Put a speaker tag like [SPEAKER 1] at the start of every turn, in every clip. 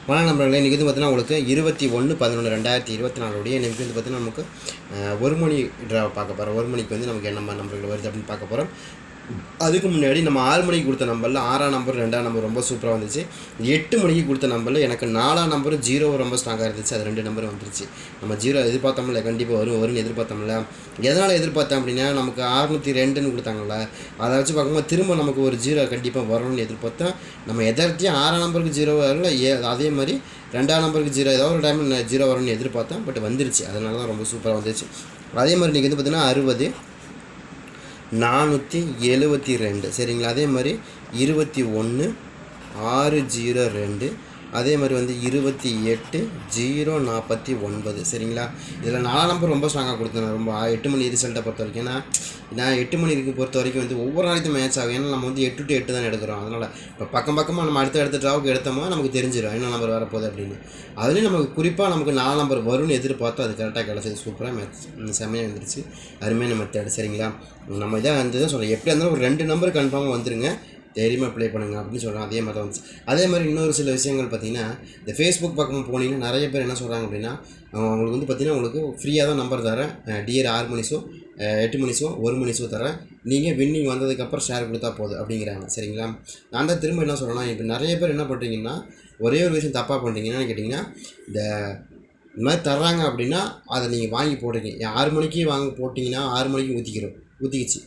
[SPEAKER 1] வணக்கம் நம்பர்களே இன்றைக்கி வந்து பார்த்தீங்கன்னா உங்களுக்கு இருபத்தி ஒன்று பதினொன்று ரெண்டாயிரத்தி இருபத்தி நாலுடைய இன்றைக்கி வந்து பார்த்தீங்கன்னா நமக்கு ஒரு மணி ட்ரா பார்க்க போகிறோம் ஒரு மணிக்கு வந்து நமக்கு என்ன நம்பர்கள் வருது அப்படின்னு பார்க்க போகிறோம் அதுக்கு முன்னாடி நம்ம ஆறு மணிக்கு கொடுத்த நம்பரில் ஆறாம் நம்பர் ரெண்டாம் நம்பர் ரொம்ப சூப்பராக வந்துச்சு. எட்டு மணிக்கு கொடுத்த நம்பரில் எனக்கு நாலாம் நம்பர் ஜீரோ ரொம்ப ஸ்ட்ராங்காக இருந்துச்சு. அது ரெண்டு நம்பர் வந்துருச்சு. நம்ம ஜீரோ எதிர்பார்த்தோம்ல கண்டிப்பாக வரும் வரும்னு எதிர்பார்த்தோம்ல. எதனால் எதிர்பார்த்தேன் அப்படின்னா நமக்கு அறுநூற்றி ரெண்டுன்னு கொடுத்தாங்கல்ல அதை வச்சு பார்க்கும்போது திரும்ப நமக்கு ஒரு ஜீரோ கண்டிப்பாக வரணும்னு எதிர்பார்த்தா நம்ம எதார்த்தியும் ஆறாம் நம்பருக்கு ஜீரோ வரல ஏ அதே மாதிரி ரெண்டாம் நம்பருக்கு ஜீரோ ஏதோ ஒரு டைம் ஜீரோ வரும்னு எதிர்பார்த்தேன் பட் வந்துருச்சு. அதனால தான் ரொம்ப சூப்பராக வந்துருச்சு. அதே மாதிரி நீங்கள் வந்து பார்த்தீங்கன்னா அறுபது நானூற்றி எழுபத்தி ரெண்டு. சரிங்களா? அதே மாதிரி இருபத்தி ஒன்று ஆறு ஜீரோ ரெண்டு அதே மாதிரி வந்து இருபத்தி எட்டு ஜீரோ நாற்பத்தி ஒன்பது. சரிங்களா? இதில் நாலாம் நம்பர் ரொம்ப ஸ்ட்ராங்காக கொடுத்தேன் ரொம்ப ஆ- எட்டு மணி ரிசல்ட்டை பொறுத்த வரைக்கும் ஏன்னா நான் எட்டு மணி இருக்கு பொறுத்த வரைக்கும் வந்து ஒவ்வொரு நாளைக்கும் மேட்ச் ஆகும். ஏன்னா நம்ம வந்து எட்டு டு எட்டு தான் எடுக்கிறோம். அதனால் இப்போ பக்கம் பக்கமாக நம்ம அடுத்த அடுத்த ட்ராவுக்கு எடுத்தோமோ நமக்கு தெரிஞ்சிடும் என்ன நம்பர் வரப்போகுது அப்படின்னு. அதுலேயும் நமக்கு குறிப்பாக நமக்கு நாலாம் நம்பர் வரும்னு எதிர்பார்த்தோம். அது கரெக்டாக கிடச்சது. சூப்பராக மேட்ச் செம்மையாக வந்துருச்சு. அருமையான மெத்தட் சரிங்களா? நம்ம இதாக வந்து தான் சொல்கிறேன் எப்படியா இருந்தாலும் ஒரு ரெண்டு நம்பர் கன்ஃபார்மாக வந்துருங்க. தைரியமாக ப்ளே பண்ணுங்க அப்படின்னு சொல்கிறாங்க அதே மாதிரி தான் அதே மாதிரி இன்னொரு சில விஷயங்கள் பார்த்தீங்கன்னா இந்த ஃபேஸ்புக் பக்கம் போனீங்கன்னா நிறைய பேர் என்ன சொல்கிறாங்க அப்படின்னா அவங்களுக்கு உங்களுக்கு வந்து பார்த்தீங்கன்னா உங்களுக்கு ஃப்ரீயாக தான் நம்பர் தரேன். டிஆர் ஆறு மணிஸோ எட்டு மணிஸோ ஒரு மணிஸோ தரேன். நீங்கள் வின்னிங் வந்ததுக்கப்புறம் ஷேர் கொடுத்தா போதும் அப்படிங்கிறாங்க. சரிங்களா? நான் தான் திரும்ப என்ன சொல்லலாம் இப்போ நிறைய பேர் என்ன பண்ணுறீங்கன்னா ஒரே ஒரு விஷயம் தப்பாக பண்ணுறீங்கன்னு கேட்டிங்கன்னா இந்த இந்த மாதிரி தர்றாங்க அப்படின்னா அதை நீங்கள் வாங்கி போடுறீங்க ஆறு மணிக்கு வாங்க போட்டிங்கன்னா ஆறு மணிக்கு ஊற்றிக்கிறோம் ஊற்றிக்கிச்சு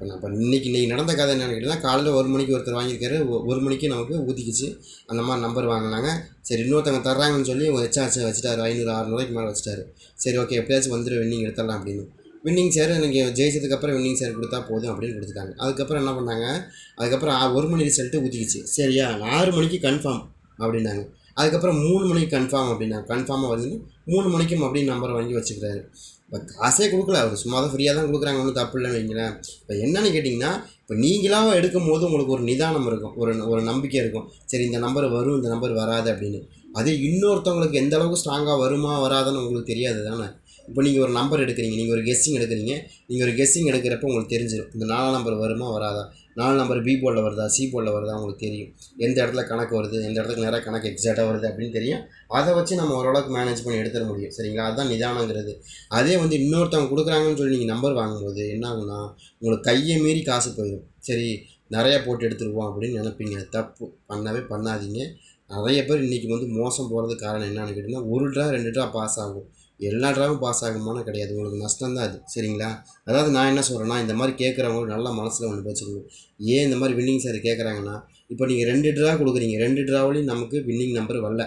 [SPEAKER 1] இப்போ நான் இப்போ இன்றைக்கி இன்றைக்கி நடந்த கதை என்னென்னு கேட்டிங்கன்னா காலையில் ஒரு மணிக்கு ஒருத்தர் வாங்கியிருக்காரு. ஒரு மணிக்கு நமக்கு ஊற்றிக்கிச்சு அந்த மாதிரி நம்பர் வாங்கினாங்க. சரி இன்னொருத்தவங்க தர்றாங்கன்னு சொல்லி வச்சாச்சு வச்சுட்டாரு. ஐநூறு அறநூறுவாய்க்கு மேலே வச்சுட்டாரு. சரி ஓகே எப்படியாச்சும் வந்துடும் வின்னிங் எடுத்துடலாம் அப்படின்னு. வின்னிங் சேர் எனக்கு ஜெயிச்சதுக்கப்புறம் வின்னிங் சேர் கொடுத்தா போதும் அப்படின்னு கொடுத்துட்டாங்க. அதுக்கப்புறம் என்ன பண்ணாங்க? அதுக்கப்புறம் ஆ- ஒரு மணி ரிசல்ட்டு ஊற்றிக்கிச்சு சரியா ஆறு மணிக்கு கன்ஃபார்ம் அப்படின்னாங்க. அதுக்கப்புறம் மூணு மணிக்கு கன்ஃபார்ம் அப்படின்னாங்க. கன்ஃபார்மாக வந்து மூணு மணிக்கும் அப்படின்னு நம்பர் வாங்கி வச்சுக்கிறாரு. இப்போ காசே கொடுக்கல. அவர் சும்மா தான் ஃப்ரீயாக தான் கொடுக்குறாங்க. ஒன்றும் தப்பு இல்லைன்னு வைங்களேன். இப்போ என்னென்னு கேட்டிங்கன்னா இப்போ நீங்களாக எடுக்கும் போது உங்களுக்கு ஒரு நிதானம் இருக்கும். ஒரு ஒரு நம்பிக்கை இருக்கும். சரி இந்த நம்பர் வரும் இந்த நம்பர் வராது அப்படின்னு. அதே இன்னொருத்தவங்களுக்கு எந்த அளவுக்கு ஸ்ட்ராங்காக வருமா வராதுன்னு உங்களுக்கு தெரியாது தானே? இப்போ நீங்கள் ஒரு நம்பர் எடுக்கிறீங்க. நீங்கள் ஒரு கெஸ்ஸிங் எடுக்கிறீங்க. நீங்கள் ஒரு கெஸ்ஸிங் எடுக்கிறப்ப உங்களுக்கு தெரிஞ்சிடும் இந்த நாலாம் நம்பர் வருமா வராதா? நாலு நம்பர் பி போர்டில் வருதா சி போர்டில் வருதா உங்களுக்கு தெரியும். எந்த இடத்துல கணக்கு வருது எந்த இடத்துக்கு நேராக கணக்கு எக்ஸாக்டாக வருது அப்படின்னு தெரியும். அதை வச்சு நம்ம ஓரளவுக்கு மேனேஜ் பண்ணி எடுத்துட முடியும். சரிங்களா? அதுதான் நிதானங்கிறது. அதே வந்து இன்னொருத்தவங்க கொடுக்குறாங்கன்னு சொல்லி நீங்கள் நம்பர் வாங்கும்போது என்ன ஆகும்னா உங்களுக்கு கையை மீறி காசு போயிடும். சரி நிறையா போட்டு எடுத்துருவோம் அப்படின்னு நினைப்பீங்க. தப்பு. பண்ணவே பண்ணாதீங்க. நிறைய பேர் இன்றைக்கி வந்து மோசம் போகிறதுக்கு காரணம் என்னன்னு கேட்டிங்கன்னா ஒரு ட்ரா ரெண்டு ட்ரா பாஸ் ஆகும். எல்லா ட்ராவும் பாஸ் ஆகுமான்னு கிடையாது. உங்களுக்கு நஷ்டம் தான் அது. சரிங்களா? அதாவது நான் என்ன சொல்கிறேன்னா இந்த மாதிரி கேட்குறவங்க நல்ல மனசில் ஒன்று வச்சுக்கணும். ஏன் இந்த மாதிரி வின்னிங் சார் கேட்குறாங்கன்னா இப்போ நீங்கள் ரெண்டு ட்ரா கொடுக்குறீங்க. ரெண்டு ட்ராவிலையும் நமக்கு வின்னிங் நம்பர் வரல.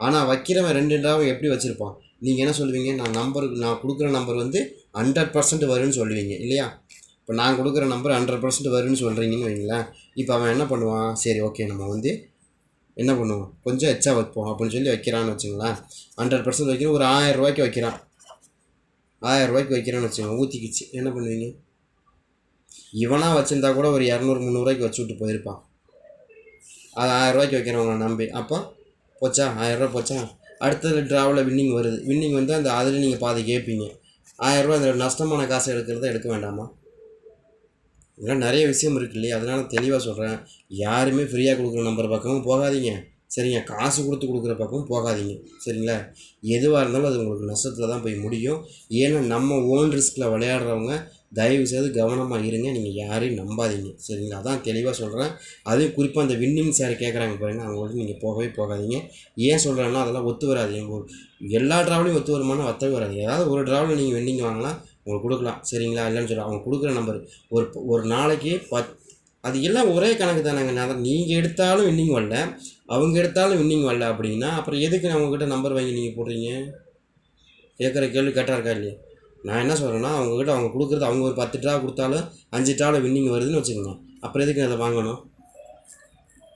[SPEAKER 1] ஆனால் வைக்கிறவன் ரெண்டு ட்ராவும் எப்படி வச்சுருப்பான்? நீங்கள் என்ன சொல்லுவீங்க? நான் நம்பருக்கு நான் கொடுக்குற நம்பர் வந்து ஹண்ட்ரட் பர்சன்ட் வரும்னு சொல்லுவீங்க. இல்லையா? இப்போ நான் கொடுக்குற நம்பர் ஹண்ட்ரட் பர்சன்ட் வரும்னு சொல்கிறீங்கன்னு வைங்களேன் இப்போ அவன் என்ன பண்ணுவான்? சரி ஓகே நம்ம வந்து என்ன பண்ணுவோம்? கொஞ்சம் எச்சா வைப்போம். அப்படின்னு சொல்லி வைக்கிறான்னு வச்சுங்களேன். ஹண்ட்ரட் பர்சன்ட் வைக்கிறோம். ஒரு ஆயிரம் ரூபாய்க்கு வைக்கிறான். ஆயிரம் ரூபாய்க்கு வைக்கிறான்னு வச்சுக்கோங்க ஊற்றிக்கிச்சு என்ன பண்ணுவீங்க? இவனாக வச்சுருந்தா கூட ஒரு இரநூறு முந்நூறுரூவாய்க்கு வச்சு விட்டு போயிருப்பான். அது ஆயிரம் ரூபாய்க்கு வைக்கிறவங்க நம்பி. அப்போ போச்சா? ஆயிரரூவா போச்சா? அடுத்தது ட்ராவில் வின்னிங் வருது. வின்னிங் வந்து அந்த அதில் நீங்கள் பாதி கேட்பீங்க ஆயிரரூவா அந்த நஷ்டமான காசு எடுக்கிறத எடுக்க வேண்டாமா? இதெல்லாம் நிறைய விஷயம் இருக்கு இல்லையா? அதனால் தெளிவாக சொல்கிறேன் யாருமே ஃப்ரீயாக கொடுக்குற நம்பர் பக்கமும் போகாதீங்க. சரிங்க காசு கொடுத்து கொடுக்குற பக்கமும் போகாதீங்க. சரிங்களா? எதுவாக இருந்தாலும் அது உங்களுக்கு நஷ்டத்தில் தான் போய் முடியும். ஏன்னா நம்ம ஓன் ரிஸ்கில் விளையாடுறவங்க தயவு செய்து கவனமாக இருங்க. நீங்கள் யாரையும் நம்பாதீங்க. சரிங்களா? அதான் தெளிவாக சொல்கிறேன் அதுவும் குறிப்பாக அந்த வின்னிங் சார் கேட்குறாங்க பாருங்கள் அவங்கள்ட்ட நீங்கள் போகவே போகாதீங்க. ஏன் சொல்கிறேன்னா அதெல்லாம் ஒத்து வராது. எல்லா ட்ராவலையும் ஒத்து வருமானம் ஒத்தவே வராது. ஏதாவது ஒரு ட்ராவலில் நீங்கள் வின்னிங் வாங்கலாம். உங்களுக்கு கொடுக்கலாம். சரிங்களா? இல்லைன்னு சொல்லி அவங்க கொடுக்குற நம்பர். ஒரு ஒரு நாளைக்கு பத் அது எல்லாம் ஒரே கணக்கு தானேங்க. நான் நீங்கள் எடுத்தாலும் வின்னிங் வரல. அவங்க எடுத்தாலும் வின்னிங் வரல அப்படின்னா அப்புறம் எதுக்கு அவங்கக்கிட்ட நம்பர் வாங்கி நீங்கள் போடுறீங்க? கேட்குற கேள்வி கேட்டால் இருக்கா இல்லையா? நான் என்ன சொல்கிறேன்னா அவங்கக்கிட்ட அவங்க கொடுக்குறது அவங்க ஒரு பத்து ட்ரா கொடுத்தாலும் அஞ்சு ட்ராவில் வின்னிங் வருதுன்னு வச்சுக்கோங்க. அப்புறம் எதுக்கு அதை வாங்கணும்?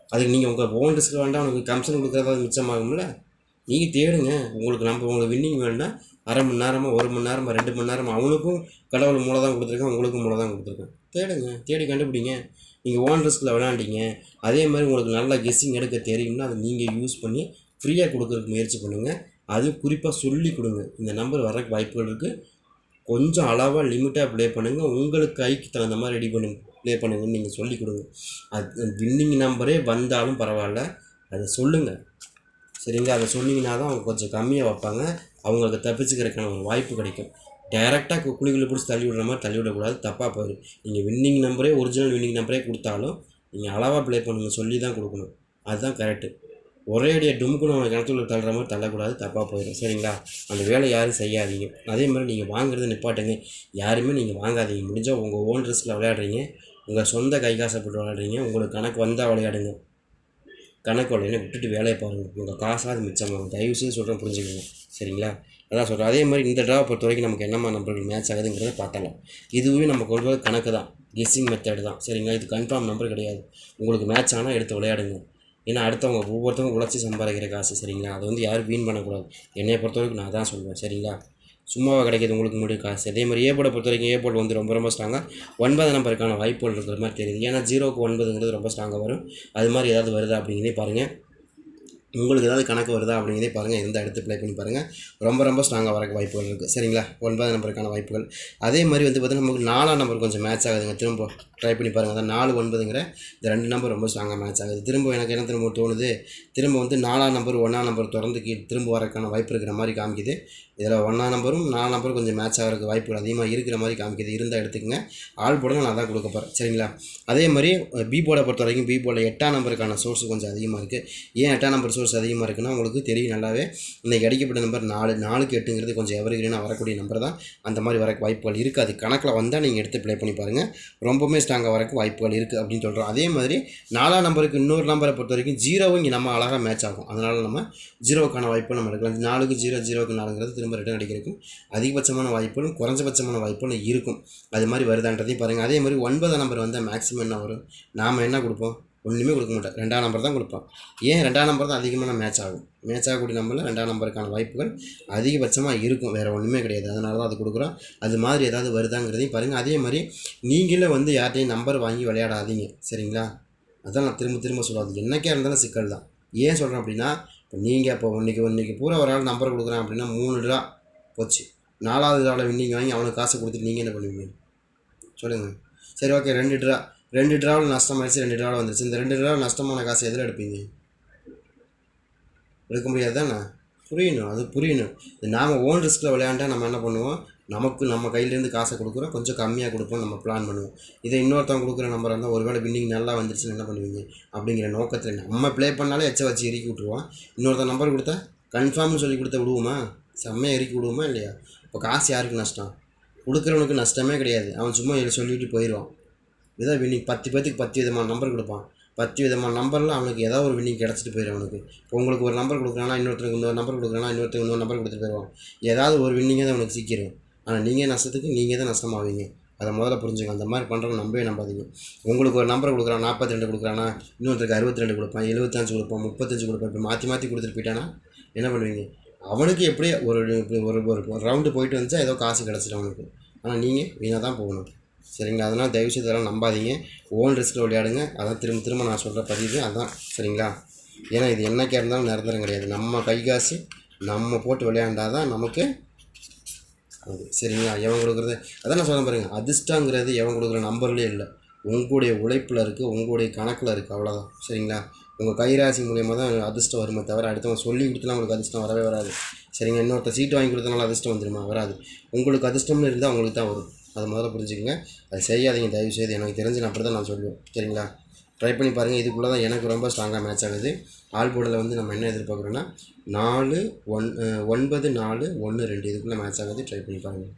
[SPEAKER 1] அதுக்கு நீங்கள் உங்கள் ஓன் ரிஸ்க் வேண்டாம் உங்களுக்கு கமிஷன் கொடுக்குறதாவது மிச்சமாகும்ல? நீங்கள் தேடுங்க. உங்களுக்கு நம்ம உங்களுக்கு வின்னிங் வேணும்னா அரை மணி நேரமாக ஒரு மணி நேரமாக ரெண்டு மணி நேரமாக அவனுக்கும் கடவுள் மூளை தான் கொடுத்துருக்கேன் உங்களுக்கும் மூளை தான் கொடுத்துருக்கேன். தேடுங்க. தேடி கண்டுபிடிங்க. நீங்கள் ஓன் ரிஸ்கில் விளாண்டிங்க அதே மாதிரி உங்களுக்கு நல்லா கெஸ்ஸிங் எடுக்க தெரியும்னா அதை நீங்கள் யூஸ் பண்ணி ஃப்ரீயாக கொடுக்குறதுக்கு முயற்சி பண்ணுங்கள் அது குறிப்பாக சொல்லி கொடுங்க. இந்த நம்பர் வரக்கு வாய்ப்புகள் இருக்குது கொஞ்சம் அளவாக லிமிட்டாக ப்ளே பண்ணுங்கள் உங்களுக்கு கைக்கு தகுந்த மாதிரி ரெடி பண்ணு ப்ளே பண்ணுங்கன்னு நீங்கள் சொல்லி கொடுங்க. அது வின்னிங் நம்பரே வந்தாலும் பரவாயில்ல. அதை சொல்லுங்கள் சரிங்களா அதை சொன்னீங்கன்னா தான் அவங்க கொஞ்சம் கம்மியாக வைப்பாங்க. அவங்களுக்கு தப்பிச்சுக்கிறதுக்கான ஒரு வாய்ப்பு கிடைக்கும். டேரெக்டாக குழிகளை பிடிச்சி தள்ளி விடுற மாதிரி தள்ளி விடக்கூடாது. தப்பாக போயிடும் நீங்கள் வின்னிங் நம்பரே ஒரிஜினல் வின்னிங் நம்பரே கொடுத்தாலும் நீங்கள் அளவாக ப்ளே பண்ணுங்க சொல்லி தான் கொடுக்கணும். அதுதான் கரெக்டு ஒரே அடியாக டுமுக்குன்னு அவங்க கிணத்துல தள்ளுற மாதிரி தள்ளக்கூடாது தப்பாக போயிடும் சரிங்களா? அந்த வேலை யாரும் செய்யாதீங்க. அதே மாதிரி நீங்கள் வாங்குறத நிப்பாட்டுங்க. யாருமே நீங்கள் வாங்காதீங்க. முடிஞ்சால் உங்கள் ஓன் ரிஸ்கில் விளையாடுறீங்க. உங்கள் சொந்த கை காசைப்பட்டு விளையாடுறீங்க. உங்களுக்கு கணக்கு வந்தால் விளையாடுங்க. கணக்கு உடனே விட்டுட்டு வேலையை பாருங்கள் உங்கள் காசாக மிச்சமாகும் தயவு செய்து சொல்கிறேன் புரிஞ்சுக்கோங்க. சரிங்களா? அதான் சொல்கிறேன் அதே மாதிரி இந்த ட்ராவை பொறுத்த வரைக்கும் நமக்கு என்னம்மா நம்பர்கள் மேட்ச் ஆகுதுங்கிறத பார்த்தலாம் இதுவே நம்ம கொள்வது கணக்கு தான். கெஸ்ஸிங் மெத்தட் தான். சரிங்களா? இது கன்ஃபார்ம் நம்பர் கிடையாது. உங்களுக்கு மேட்ச் ஆனால் எடுத்து விளையாடுங்க. ஏன்னா அடுத்தவங்க ஒவ்வொருத்தவங்க உழைச்சி சம்பாதிக்கிற காசு சரிங்களா? அதை வந்து யாரும் வீண் பண்ணக்கூடாது. என்னை பொறுத்த வரைக்கும் நான் தான் சொல்லுவேன் சரிங்களா? சும்மாவாக கிடைக்கிது உங்களுக்கு முடியும் காசு. அதே மாதிரி ஏ பொறுத்த வரைக்கும் ஏ போர்டு வந்து ரொம்ப ரொம்ப ஸ்ட்ராங்காக ஒன்பது நம்பருக்கான வாய்ப்புகள் இருக்கிற மாதிரி தெரியுது. ஏன்னா ஜீரோக்கு ஒன்பதுங்கிறது ரொம்ப ஸ்ட்ராங்காக வரும். அது மாதிரி ஏதாவது வருதா அப்படிங்கிறதே பாருங்கள் உங்களுக்கு ஏதாவது கணக்கு வருதா அப்படிங்கிறதே பாருங்கள் இருந்தால் எடுத்து ப்ளே பண்ணி பாருங்கள் ரொம்ப ரொம்ப ஸ்ட்ராங்காக வரக்கு வாய்ப்புகள் இருக்குது சரிங்களா? ஒன்பது நம்பருக்கான வாய்ப்புகள். அதே மாதிரி வந்து பார்த்திங்கன்னா நமக்கு நாலாம் நம்பர் கொஞ்சம் மேட்ச் ஆகுதுங்க. திரும்ப ட்ரை பண்ணி பாருங்கள் அதான் நாலு ஒன்பதுங்கிற இந்த ரெண்டு நம்பர் ரொம்ப ஸ்ட்ராங்காக மேட்ச் ஆகுது. திரும்ப எனக்கு என்ன திரும்ப தோணுது? திரும்ப வந்து நாலாம் நம்பர் ஒன்றாம் நம்பர் தொடர்ந்து கீ திரும்ப வரக்கான வாய்ப்பு இருக்கிற மாதிரி காமிக்குது. இதில் ஒன்றாம் நம்பரும் நாலாம் நம்பரும் கொஞ்சம் மேட்ச் ஆகிறதுக்கு வாய்ப்புகள் அதிகமாக இருக்கிற மாதிரி காமிக்குது. இருந்தால் எடுத்துக்கங்க. ஆள் போட நான் தான் கொடுக்க போகிறேன் சரிங்களா? அதே மாதிரி பி போர்டை பொறுத்த வரைக்கும் பி போர்டில் எட்டாம் நம்பருக்கான சோர்ஸ் கொஞ்சம் அதிகமாக இருக்குது ஏன் எட்டாம் நம்பர் சோர்ஸ் அதிகமாக இருக்குன்னா உங்களுக்கு தெரியும் நல்லாவே இன்றைக்கி அடிக்கப்பட்ட நம்பர் நாலு நாலுக்கு எட்டுங்கிறது கொஞ்சம் எவர்கிரீனாக வரக்கூடிய நம்பர் தான். அந்த மாதிரி வர வாய்ப்புகள் இருக்குது அது கணக்கில் வந்தால் நீங்கள் எடுத்து ப்ளே பண்ணி பாருங்கள் ரொம்பவுமே ஸ்ட்ராங்காக வரக்கு வாய்ப்புகள் இருக்குது அப்படின்னு சொல்கிறோம் அதே மாதிரி நாலாம் நம்பருக்கு இன்னொரு நம்பரை பொறுத்த வரைக்கும் ஜீரோவும் இங்கே நம்ம அழகாக மேட்ச் ஆகும். அதனால் நம்ம ஜீரோவுக்கான வாய்ப்பு நம்ம எடுக்கலாம். நாலுக்கு ஜீரோ ஜீரோக்கு நாலுங்கிறது திரும்ப ரிட்டர்ன் அடிக்கிறதுக்கும் அதிகபட்சமான வாய்ப்புகளும் குறைஞ்சபட்சமான வாய்ப்புகளும் இருக்கும். அது மாதிரி வருதான்றதையும் பாருங்கள் அதே மாதிரி ஒன்பதாம் நம்பர் வந்தால் மேக்ஸிமம் என்ன வரும்? நாம் என்ன கொடுப்போம்? ஒன்றுமே கொடுக்க மாட்டேன் ரெண்டாம் நம்பர் தான் கொடுப்பான் ஏன் ரெண்டாம் நம்பர் தான் அதிகமான மேட்ச் ஆகும்? மேட்ச் ஆகக்கூடிய நம்பரில் ரெண்டாம் நம்பருக்கான வாய்ப்புகள் அதிகபட்சமாக இருக்கும். வேறு ஒன்றுமே கிடையாது. அதனால தான் அது கொடுக்குறோம். அது மாதிரி ஏதாவது வருதாங்கிறதையும் பாருங்கள் அதே மாதிரி நீங்களே வந்து யார்ட்டையும் நம்பர் வாங்கி விளையாடாதீங்க. சரிங்களா? அதான் நான் திரும்ப திரும்ப சொல்லாது என்னக்கே இருந்தாலும் சிக்கல் தான். ஏன் சொல்கிறேன் அப்படின்னா இப்போ நீங்கள் இப்போ இன்றைக்கி இன்றைக்கி பூரா ஒரு ஆள் நம்பர் கொடுக்குறேன் அப்படின்னா மூணு ரூபா போச்சு. நாலாவது ரூபாவில் வின்னிங் வாங்கி அவனுக்கு காசு கொடுத்துட்டு நீங்கள் என்ன பண்ணுவீங்க? சொல்லுங்கள் சரி ஓகே ரெண்டு ட்ரா ரெண்டு டிராவல் நஷ்டமாயிடுச்சு ரெண்டு டிராவல் வந்துருச்சு. இந்த ரெண்டு டிராவல் நஷ்டமான காசு எதில் எடுப்பீங்க? எடுக்க முடியாது தானே புரியணும் அது புரியணும். இது நாம் ஓன் ரிஸ்கில் விளையாண்டா நம்ம என்ன பண்ணுவோம்? நமக்கு நம்ம கையிலேருந்து காசை கொடுக்குறோம். கொஞ்சம் கம்மியாக கொடுப்போம் நம்ம பிளான் பண்ணுவோம். இதை இன்னொருத்தவங்க கொடுக்குற நம்பர் இருந்தால் ஒருவேளை வின்னிங் நல்லா வந்துருச்சுன்னு என்ன பண்ணுவீங்க? அப்படிங்கிற நோக்கத்தில் நம்ம ப்ளே பண்ணாலே எச்ச வச்சு இறக்கி விட்ருவோம் இன்னொருத்தன் நம்பர் கொடுத்தா கன்ஃபார்ம்னு சொல்லி கொடுத்த விடுவோமா? செம்மையாக எரிக்கி விடுவோமா இல்லையா? இப்போ காசு யாருக்கு நஷ்டம்? கொடுக்குறவனுக்கு நஷ்டமே கிடையாது. அவன் சும்மா இதில் சொல்லிட்டு போயிடுவான் இதான் வின்னிங் பத்து பேர்த்துக்கு பத்து விதமான நம்பர் கொடுப்பான். பத்து விதமான நம்பரில் அவனுக்கு ஏதோ ஒரு வின்னிங் கிடச்சிட்டு போயிடும் அவனுக்கு. இப்போ உங்களுக்கு ஒரு நம்பர் கொடுக்குறானா இன்னொருத்தருக்கு இன்னொரு நம்பர் கொடுக்குறானா இன்னொருத்தருக்கு இன்னொரு நம்பர் கொடுத்துட்டு போயிடுவான். ஏதாவது ஒரு வின்னிங்க தான் அவனுக்கு சீக்கிரம். ஆனால் நீங்கள் நஷ்டத்துக்கு நீங்கள் தான் நஷ்டமாவீங்க. அதை முதல்ல புரிஞ்சுங்க அந்த மாதிரி பண்ணுறவங்க நம்பவே நம்பாதீங்க. உங்களுக்கு ஒரு நம்பர் கொடுக்குறான் நாற்பத்தி ரெண்டு கொடுக்குறானா இன்னொருத்தருக்கு அறுபத்தி ரெண்டு கொடுப்பான் எழுபத்தஞ்சு கொடுப்பான் முப்பத்தஞ்சு கொடுப்பான் இப்போ மாற்றி மாற்றி கொடுத்துட்டு போயிட்டானா என்ன பண்ணுவீங்க? அவனுக்கு எப்படியே ஒரு ஒரு ஒரு ரவுண்டு போயிட்டு வந்துச்சா ஏதோ காசு கிடச்சிடும் அவனுக்கு. ஆனால் நீங்கள் வீணாக தான் போகணும். சரிங்களா? அதனால் தயவுசெய்து இதெல்லாம் நம்பாதீங்க. ஓன் ரிஸ்கில் விளையாடுங்க. அதான் திரும்ப திரும்ப நான் சொல்கிற பதிவு. அதான் சரிங்களா? ஏன்னா இது என்னைக்கே இருந்தாலும் நிரந்தரம் கிடையாது. நம்ம கை காசு நம்ம போட்டு விளையாண்டால் தான் நமக்கு அது சரிங்களா? எவன் கொடுக்குறது? அதான் நான் சொல்ல பாருங்க. அதிர்ஷ்டங்கிறது எவன் கொடுக்குற நம்பர்லேயே இல்லை. உங்களுடைய உழைப்பில் இருக்குது உங்களுடைய கணக்கில் இருக்குது அவ்வளோதான் சரிங்களா? உங்கள் கைராசி மூலியமாக தான் அதிர்ஷ்டம் வருமே தவிர அடுத்தவங்க சொல்லி கொடுத்துலாம் உங்களுக்கு அதிர்ஷ்டம் வரவே வராது. சரிங்க இன்னொருத்த சீட்டு வாங்கி கொடுத்தனால அதிர்ஷ்டம் வந்துருமா? வராது. உங்களுக்கு அதிர்ஷ்டம்னு இருந்தால் உங்களுக்கு தான் வரும். அதை முதல்ல புரிஞ்சுக்கங்க. அது செய்யாதீங்க தயவு செய்து எனக்கு தெரிஞ்சு நான் அப்படி தான் நான் சொல்லுவேன். சரிங்களா? ட்ரை பண்ணி பாருங்கள் இதுக்குள்ளே தான் எனக்கு ரொம்ப ஸ்ட்ராங்காக மேட்ச் ஆகுது. ஆல் போர்டில் வந்து நம்ம என்ன எதிர்பார்க்குறோன்னா நாலு ஒன் ஒன்பது நாலு ஒன்று ரெண்டு இதுக்குள்ளே மேட்ச் ஆகுது. ட்ரை பண்ணி பாருங்கள்